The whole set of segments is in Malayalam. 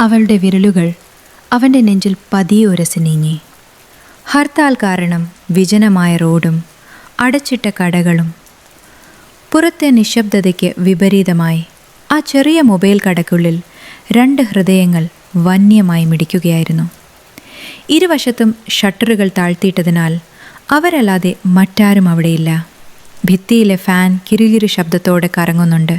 അവളുടെ വിരലുകൾ അവന്റെ നെഞ്ചിൽ പതിയെ ഉരസി നീങ്ങി. ഹർത്താൽ കാരണം വിജനമായ റോഡും അടച്ചിട്ട കടകളും പുറത്തെ നിശബ്ദതയ്ക്ക് വിപരീതമായി. ആ ചെറിയ മൊബൈൽ കടക്കുള്ളിൽ രണ്ട് ഹൃദയങ്ങൾ വന്യമായി മിടിക്കുകയായിരുന്നു. ഇരുവശത്തും ഷട്ടറുകൾ താഴ്ത്തിയിട്ടതിനാൽ അവരല്ലാതെ മറ്റാരും അവിടെയില്ല. ഭിത്തിയിലെ ഫാൻ കിരുകിരു ശബ്ദത്തോടെ കറങ്ങുന്നുണ്ട്.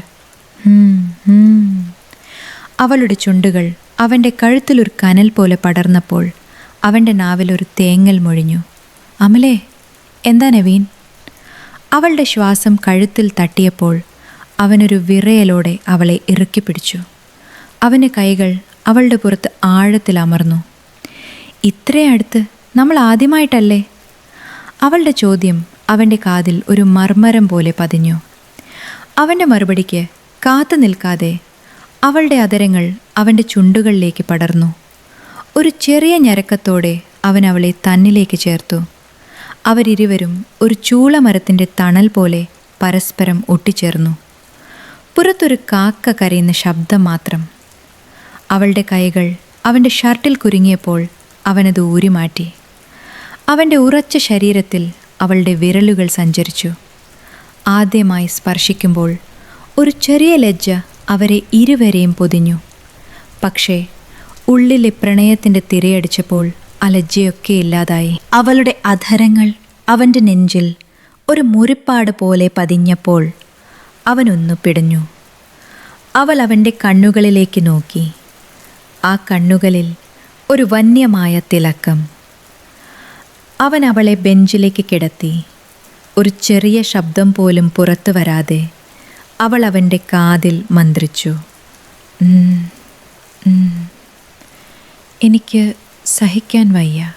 അവളുടെ ചുണ്ടുകൾ അവന്റെ കഴുത്തിലൊരു കനൽ പോലെ പടർന്നപ്പോൾ അവന്റെ നാവിലൊരു തേങ്ങൽ മൊഴിഞ്ഞു. അമലേ എന്താ നവീൻ? അവളുടെ ശ്വാസം കഴുത്തിൽ തട്ടിയപ്പോൾ അവനൊരു വിറയലോടെ അവളെ ഇറുക്കി പിടിച്ചു. അവന് കൈകൾ അവളുടെ പുറത്ത് ആഴത്തിൽ അമർന്നു. ഇത്രയടുത്ത് നമ്മൾ ആദ്യമായിട്ടല്ലേ? അവളുടെ ചോദ്യം അവന്റെ കാതിൽ ഒരു മർമരം പോലെ പതിഞ്ഞു. അവന്റെ മറുപടിക്ക് കാത്തു നിൽക്കാതെ അവളുടെ അതരങ്ങൾ അവന്റെ ചുണ്ടുകളിലേക്ക് പടർന്നു. ഒരു ചെറിയ ഞരക്കത്തോടെ അവൻ അവളെ തന്നിലേക്ക് ചേർത്തു. അവരിരുവരും ഒരു ചൂളമരത്തിന്റെ തണൽ പോലെ പരസ്പരം ഒട്ടിച്ചേർന്നു. പുറത്തൊരു കാക്ക കരയുന്ന ശബ്ദം മാത്രം. അവളുടെ കൈകൾ അവന്റെ ഷർട്ടിൽ കുരുങ്ങിയപ്പോൾ അവനത് ഊരിമാറ്റി. അവന്റെ ഉറച്ച ശരീരത്തിൽ അവളുടെ വിരലുകൾ സഞ്ചരിച്ചു. ആദ്യമായി സ്പർശിക്കുമ്പോൾ ഒരു ചെറിയ ലജ്ജ അവരെ ഇരുവരെയും പൊതിഞ്ഞു. പക്ഷേ ഉള്ളിലെ പ്രണയത്തിന്റെ തിരയടിച്ചപ്പോൾ അലജ്ജയൊക്കെ ഇല്ലാതായി. അവളുടെ അധരങ്ങൾ അവന്റെ നെഞ്ചിൽ ഒരു മുറിപ്പാട് പോലെ പതിഞ്ഞപ്പോൾ അവനൊന്നു പിടഞ്ഞു. അവൾ അവന്റെ കണ്ണുകളിലേക്ക് നോക്കി. ആ കണ്ണുകളിൽ ഒരു വന്യമായ തിളക്കം. അവൻ അവളെ ബെഞ്ചിലേക്ക് കിടത്തി. ഒരു ചെറിയ ശബ്ദം പോലും പുറത്തു വരാതെ അവൾ അവന്റെ കാതിൽ മന്ത്രിച്ചു. "ഉം, ഉം. എനിക്ക് സഹിക്കാൻ വയ്യ.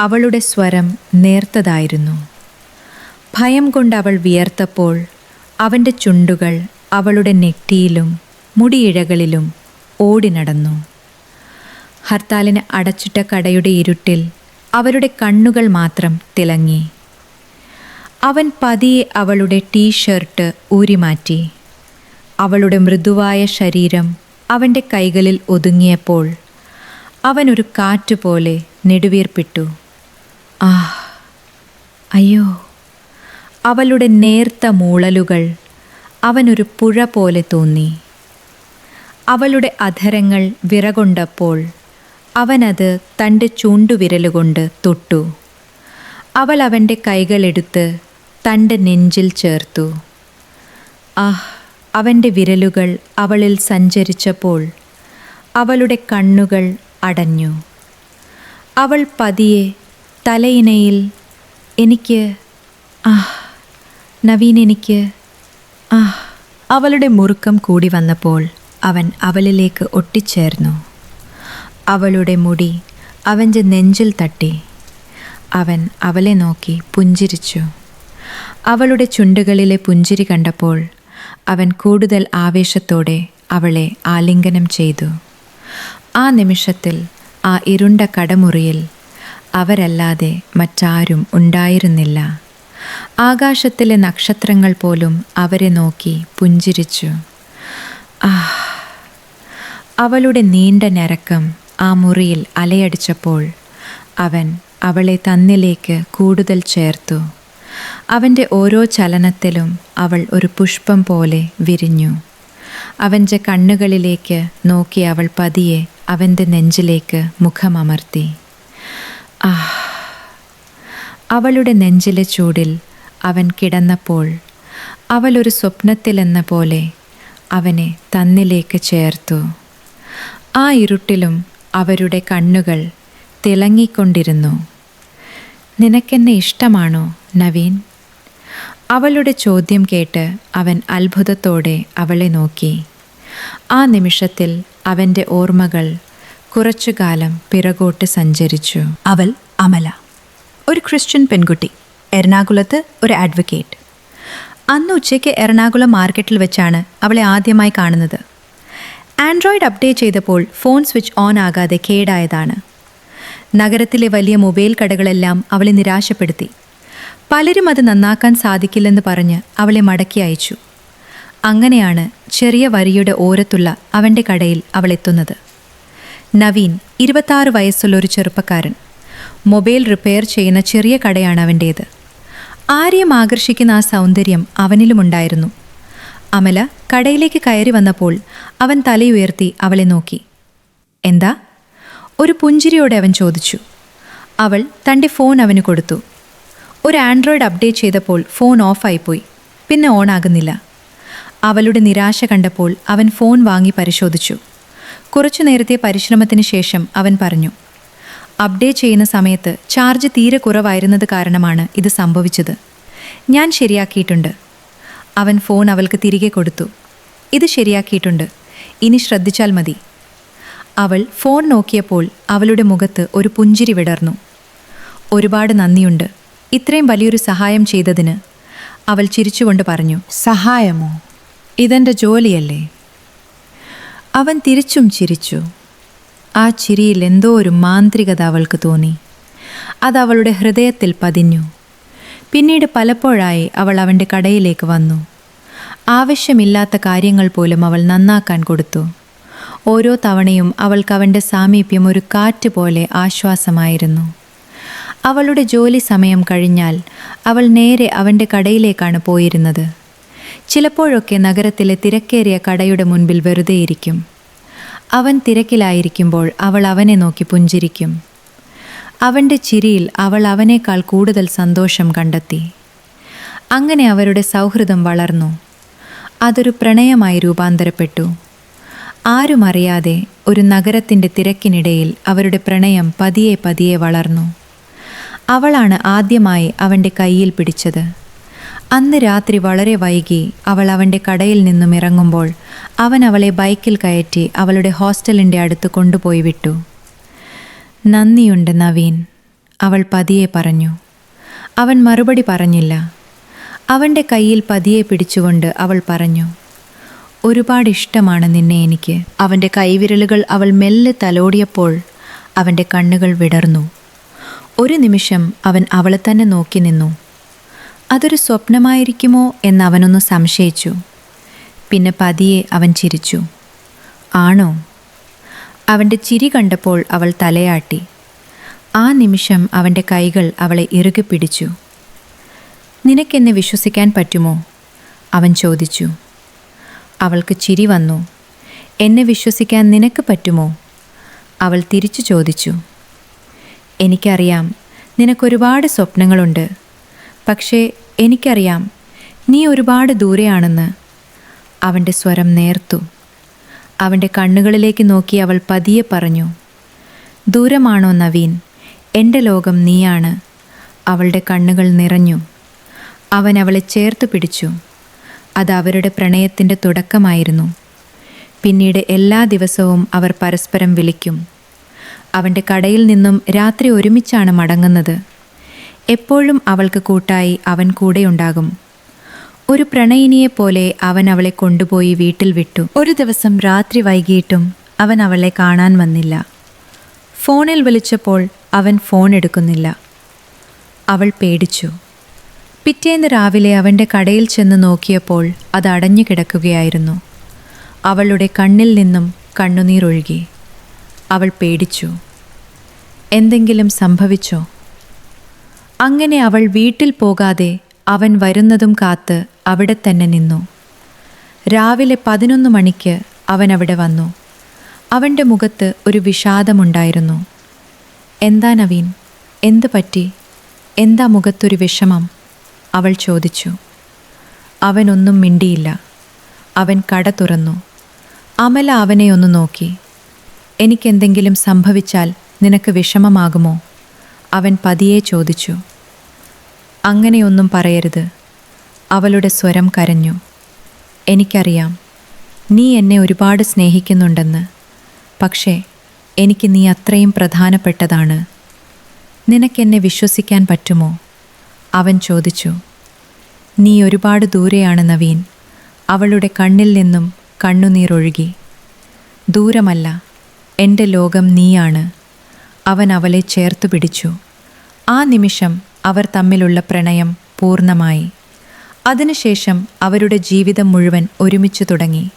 അവളുടെ സ്വരം നേർത്തതായിരുന്നു. ഭയം കൊണ്ട് അവൾ വിയർത്തപ്പോൾ അവന്റെ ചുണ്ടുകൾ അവളുടെ നെറ്റിയിലും മുടിയിഴകളിലും ഓടി നടന്നു ഹർത്താലിന് അടച്ചിട്ട കടയുടെ ഇരുട്ടിൽ അവരുടെ കണ്ണുകൾ മാത്രം തിളങ്ങി. അവൻ പതിയെ അവളുടെ ടീഷർട്ട് ഊരിമാറ്റി. അവളുടെ മൃദുവായ ശരീരം അവന്റെ കൈകളിൽ ഒതുങ്ങിയപ്പോൾ അവനൊരു കാറ്റ് പോലെ നെടുവീർപ്പിട്ടു. ആ അയ്യോ അവളുടെ നേർത്ത മൂളലുകൾ അവനൊരു പുഴ പോലെ തോന്നി. അവളുടെ അധരങ്ങൾ വിറകൊണ്ടപ്പോൾ അവനത് തന്റെ ചൂണ്ടുവിരലുകൊണ്ട് തൊട്ടു. അവൾ അവന്റെ കൈകളെടുത്ത് തന്റെ നെഞ്ചിൽ ചേർത്തു. ആഹ് അവന്റെ വിരലുകൾ അവളിൽ സഞ്ചരിച്ചപ്പോൾ അവളുടെ കണ്ണുകൾ അടഞ്ഞു. അവൾ പതിയെ തലയിണയിൽ എനിക്ക് ആഹ് നവീൻ എനിക്ക് ആഹ് അവളുടെ മുറുക്കം കൂടി വന്നപ്പോൾ അവൻ അവളിലേക്ക് ഒട്ടിച്ചേർന്നു. അവളുടെ മുടി അവന്റെ നെഞ്ചിൽ തട്ടി. അവൻ അവളെ നോക്കി പുഞ്ചിരിച്ചു. അവളുടെ ചുണ്ടുകളിലെ പുഞ്ചിരി കണ്ടപ്പോൾ അവൻ കൂടുതൽ ആവേശത്തോടെ അവളെ ആലിംഗനം ചെയ്തു. ആ നിമിഷത്തിൽ ആ ഇരുണ്ട കടമുറിയിൽ അവരല്ലാതെ മറ്റാരും ഉണ്ടായിരുന്നില്ല. ആകാശത്തിലെ നക്ഷത്രങ്ങൾ പോലും അവരെ നോക്കി പുഞ്ചിരിച്ചു. ആഹ് അവളുടെ നീണ്ട ഞരക്കം ആ മുറിയിൽ അലയടിച്ചപ്പോൾ അവൻ അവളെ തന്നിലേക്ക് കൂടുതൽ ചേർത്തു. അവന്റെ ഓരോ ചലനത്തിലും അവൾ ഒരു പുഷ്പം പോലെ വിരിഞ്ഞു. അവന്റെ കണ്ണുകളിലേക്ക് നോക്കി അവൾ പതിയെ അവന്റെ നെഞ്ചിലേക്ക് മുഖമമർത്തി. ആഹ്. അവളുടെ നെഞ്ചിലെ ചൂടിൽ അവൻ കിടന്നപ്പോൾ അവൾ ഒരു സ്വപ്നത്തിലെന്ന പോലെ അവനെ തന്നിലേക്ക് ചേർത്തു. ആ ഇരുട്ടിലും അവരുടെ കണ്ണുകൾ തിളങ്ങിക്കൊണ്ടിരുന്നു. നിനക്കെന്നെ ഇഷ്ടമാണോ? നവീൻ. അവളുടെ ചോദ്യം കേട്ട് അവൻ അത്ഭുതത്തോടെ അവളെ നോക്കി. ആ നിമിഷത്തിൽ അവന്റെ ഓർമ്മകൾ കുറച്ചുകാലം പിറകോട്ട് സഞ്ചരിച്ചു. അവൾ അമല. ഒരു ക്രിസ്ത്യൻ പെൺകുട്ടി എറണാകുളത്ത് ഒരു അഡ്വക്കേറ്റ്. അന്ന് ഉച്ചയ്ക്ക് എറണാകുളം മാർക്കറ്റിൽ വെച്ചാണ് അവളെ ആദ്യമായി കാണുന്നത്. ആൻഡ്രോയിഡ് അപ്ഡേറ്റ് ചെയ്തപ്പോൾ ഫോൺ സ്വിച്ച് ഓൺ ആകാതെ കേടായതാണ്. നഗരത്തിലെ വലിയ മൊബൈൽ കടകളെല്ലാം അവളെ നിരാശപ്പെടുത്തി. പലരും അത് നന്നാക്കാൻ സാധിക്കില്ലെന്ന് പറഞ്ഞ് അവളെ മടക്കി അയച്ചു. അങ്ങനെയാണ് ചെറിയ വരിയുടെ ഓരത്തുള്ള അവന്റെ കടയിൽ അവൾ എത്തുന്നത്. നവീൻ ഇരുപത്താറ് വയസ്സുള്ള ഒരു ചെറുപ്പക്കാരൻ. മൊബൈൽ റിപ്പയർ ചെയ്യുന്ന ചെറിയ കടയാണ് അവന്റേത് ആരെയും ആകർഷിക്കുന്ന ആ സൗന്ദര്യം അവനിലുമുണ്ടായിരുന്നു. അമല കടയിലേക്ക് കയറി വന്നപ്പോൾ അവൻ തലയുയർത്തി അവളെ നോക്കി. എന്താ? ഒരു പുഞ്ചിരിയോടെ അവൻ ചോദിച്ചു. അവൾ തന്റെ ഫോൺ അവന് കൊടുത്തു. ഒരു ആൻഡ്രോയിഡ് അപ്ഡേറ്റ് ചെയ്തപ്പോൾ ഫോൺ ഓഫായിപ്പോയി. പിന്നെ ഓണാകുന്നില്ല. അവളുടെ നിരാശ കണ്ടപ്പോൾ അവൻ ഫോൺ വാങ്ങി പരിശോധിച്ചു. കുറച്ചു നേരത്തെ പരിശ്രമത്തിന് ശേഷം അവൻ പറഞ്ഞു അപ്ഡേറ്റ് ചെയ്യുന്ന സമയത്ത് ചാർജ് തീരെ കുറവായിരുന്നത് കാരണമാണ് ഇത് സംഭവിച്ചത്. ഞാൻ ശരിയാക്കിയിട്ടുണ്ട്. അവൻ ഫോൺ അവൾക്ക് തിരികെ കൊടുത്തു. ഇത് ശരിയാക്കിയിട്ടുണ്ട്. ഇനി ശ്രദ്ധിച്ചാൽ മതി. അവൾ ഫോൺ നോക്കിയപ്പോൾ അവളുടെ മുഖത്ത് ഒരു പുഞ്ചിരി വിടർന്നു. ഒരുപാട് നന്ദിയുണ്ട്. ഇത്രയും വലിയൊരു സഹായം ചെയ്തതിന് അവൾ ചിരിച്ചുകൊണ്ട് പറഞ്ഞു സഹായമോ? ഇതെന്റെ ജോലിയല്ലേ? അവൻ തിരിച്ചും ചിരിച്ചു. ആ ചിരിയിൽ എന്തോ ഒരു മാന്ത്രികത അവൾക്ക് തോന്നി. അത് അവളുടെ ഹൃദയത്തിൽ പതിഞ്ഞു. പിന്നീട് പലപ്പോഴായി അവൾ അവന്റെ കടയിലേക്ക് വന്നു. ആവശ്യമില്ലാത്ത കാര്യങ്ങൾ പോലും അവൾ നന്നാക്കാൻ കൊടുത്തു. ഓരോ തവണയും അവൾക്ക് അവന്റെ സാമീപ്യം ഒരു കാറ്റ് പോലെ ആശ്വാസമായിരുന്നു. അവളുടെ ജോലി സമയം കഴിഞ്ഞാൽ അവൾ നേരെ അവന്റെ കടയിലേക്കാണ് പോയിരുന്നത്. ചിലപ്പോഴൊക്കെ നഗരത്തിലെ തിരക്കേറിയ കടയുടെ മുൻപിൽ വെറുതെയിരിക്കും. അവൻ തിരക്കിലായിരിക്കുമ്പോൾ അവൾ അവനെ നോക്കി പുഞ്ചിരിക്കും. അവന്റെ ചിരിയിൽ അവൾ അവനേക്കാൾ കൂടുതൽ സന്തോഷം കണ്ടെത്തി. അങ്ങനെ അവരുടെ സൗഹൃദം വളർന്നു. അതൊരു പ്രണയമായി രൂപാന്തരപ്പെട്ടു. ആരുമറിയാതെ ഒരു നഗരത്തിന്റെ തിരക്കിനിടയിൽ അവരുടെ പ്രണയം പതിയെ പതിയെ വളർന്നു. അവളാണ് ആദ്യമായി അവന്റെ കയ്യിൽ പിടിച്ചത്. അന്ന് രാത്രി വളരെ വൈകി അവൾ അവന്റെ കടയിൽ നിന്നും ഇറങ്ങുമ്പോൾ അവൻ അവളെ ബൈക്കിൽ കയറ്റി അവളുടെ ഹോസ്റ്റലിന്റെ അടുത്ത് കൊണ്ടുപോയി വിട്ടു. നന്ദിയുണ്ട് നവീൻ അവൾ പതിയെ പറഞ്ഞു. അവൻ മറുപടി പറഞ്ഞില്ല. അവന്റെ കയ്യിൽ പതിയെ പിടിച്ചുകൊണ്ട് അവൾ പറഞ്ഞു ഒരുപാട് ഇഷ്ടമാണ് നിന്നെ എനിക്ക്. അവന്റെ കൈവിരലുകൾ അവൾ മെല്ലെ തലോടിയപ്പോൾ അവന്റെ കണ്ണുകൾ വിടർന്നു. ഒരു നിമിഷം അവൻ അവളെ തന്നെ നോക്കി നിന്നു. അതൊരു സ്വപ്നമായിരിക്കുമോ എന്ന് അവനൊന്ന് സംശയിച്ചു. പിന്നെ പതിയെ അവൻ ചിരിച്ചു. ആണോ? അവന്റെ ചിരി കണ്ടപ്പോൾ അവൾ തലയാട്ടി. ആ നിമിഷം അവന്റെ കൈകൾ അവളെ ഇറുകെ പിടിച്ചു. നിനക്കെന്നെ വിശ്വസിക്കാൻ പറ്റുമോ? അവൻ ചോദിച്ചു. അവൾക്ക് ചിരി വന്നു. എന്നെ വിശ്വസിക്കാൻ നിനക്ക് പറ്റുമോ? അവൾ തിരിച്ചു ചോദിച്ചു. എനിക്കറിയാം. നിനക്കൊരുപാട് സ്വപ്നങ്ങളുണ്ട്. പക്ഷേ എനിക്കറിയാം നീ ഒരുപാട് ദൂരെയാണെന്ന്. അവന്റെ സ്വരം നേർത്തു. അവന്റെ കണ്ണുകളിലേക്ക് നോക്കി അവൾ പതിയെ പറഞ്ഞു ദൂരമാണോ നവീൻ? എന്റെ ലോകം നീയാണ്. അവളുടെ കണ്ണുകൾ നിറഞ്ഞു. അവൻ അവളെ ചേർത്ത് പിടിച്ചു. അത് അവരുടെ പ്രണയത്തിന്റെ തുടക്കമായിരുന്നു. പിന്നീട് എല്ലാ ദിവസവും അവർ പരസ്പരം വിളിക്കും. അവന്റെ കടയിൽ നിന്നും രാത്രി ഒരുമിച്ചാണ് മടങ്ങുന്നത്. എപ്പോഴും അവൾക്ക് കൂട്ടായി അവൻ കൂടെയുണ്ടാകും ഒരു പ്രണയിനിയെപ്പോലെ അവൻ അവളെ കൊണ്ടുപോയി വീട്ടിൽ വിട്ടു. ഒരു ദിവസം രാത്രി വൈകിട്ടും അവൻ അവളെ കാണാൻ വന്നില്ല. ഫോണിൽ വിളിച്ചപ്പോൾ അവൻ ഫോൺ എടുക്കുന്നില്ല. അവൾ പേടിച്ചു. പിറ്റേന്ന് രാവിലെ അവന്റെ കടയിൽ ചെന്ന് നോക്കിയപ്പോൾ അത് അടഞ്ഞു കിടക്കുകയായിരുന്നു. അവളുടെ കണ്ണിൽ നിന്നും കണ്ണുനീരൊഴുകി. അവൾ പേടിച്ചു. എന്തെങ്കിലും സംഭവിച്ചോ? അങ്ങനെ അവൾ വീട്ടിൽ പോകാതെ അവൻ വരുന്നതും കാത്ത് അവിടെ തന്നെ നിന്നു. രാവിലെ പതിനൊന്ന് മണിക്ക് അവൻ അവിടെ വന്നു. അവന്റെ മുഖത്ത് ഒരു വിഷാദമുണ്ടായിരുന്നു. എന്താ നവീൻ? എന്ത് പറ്റി? എന്താ മുഖത്തൊരു വിഷമം? അവൾ ചോദിച്ചു. അവനൊന്നും മിണ്ടിയില്ല. അവൻ കട തുറന്നു. അമല അവനെ ഒന്ന് നോക്കി. എനിക്കെന്തെങ്കിലും സംഭവിച്ചാൽ നിനക്ക് വിഷമമാകുമോ? അവൻ പതിയെ ചോദിച്ചു. അങ്ങനെയൊന്നും പറയരുത്. അവളുടെ സ്വരം കരഞ്ഞു. എനിക്കറിയാം. നീ എന്നെ ഒരുപാട് സ്നേഹിക്കുന്നുണ്ടെന്ന്. പക്ഷേ എനിക്ക് നീ അത്രയും പ്രധാനപ്പെട്ടതാണ്. നിനക്കെന്നെ വിശ്വസിക്കാൻ പറ്റുമോ? അവൻ ചോദിച്ചു. നീ ഒരുപാട് ദൂരെയാണ് നവീൻ. അവളുടെ കണ്ണിൽ നിന്നും കണ്ണുനീരൊഴുകി. ദൂരമല്ല എന്റെ ലോകം നീയാണ്. അവൻ അവളെ ചേർത്തു പിടിച്ചു. ആ നിമിഷം അവർ തമ്മിലുള്ള പ്രണയം പൂർണമായി. അതിനുശേഷം അവരുടെ ജീവിതം മുഴുവൻ ഒരുമിച്ച് തുടങ്ങി.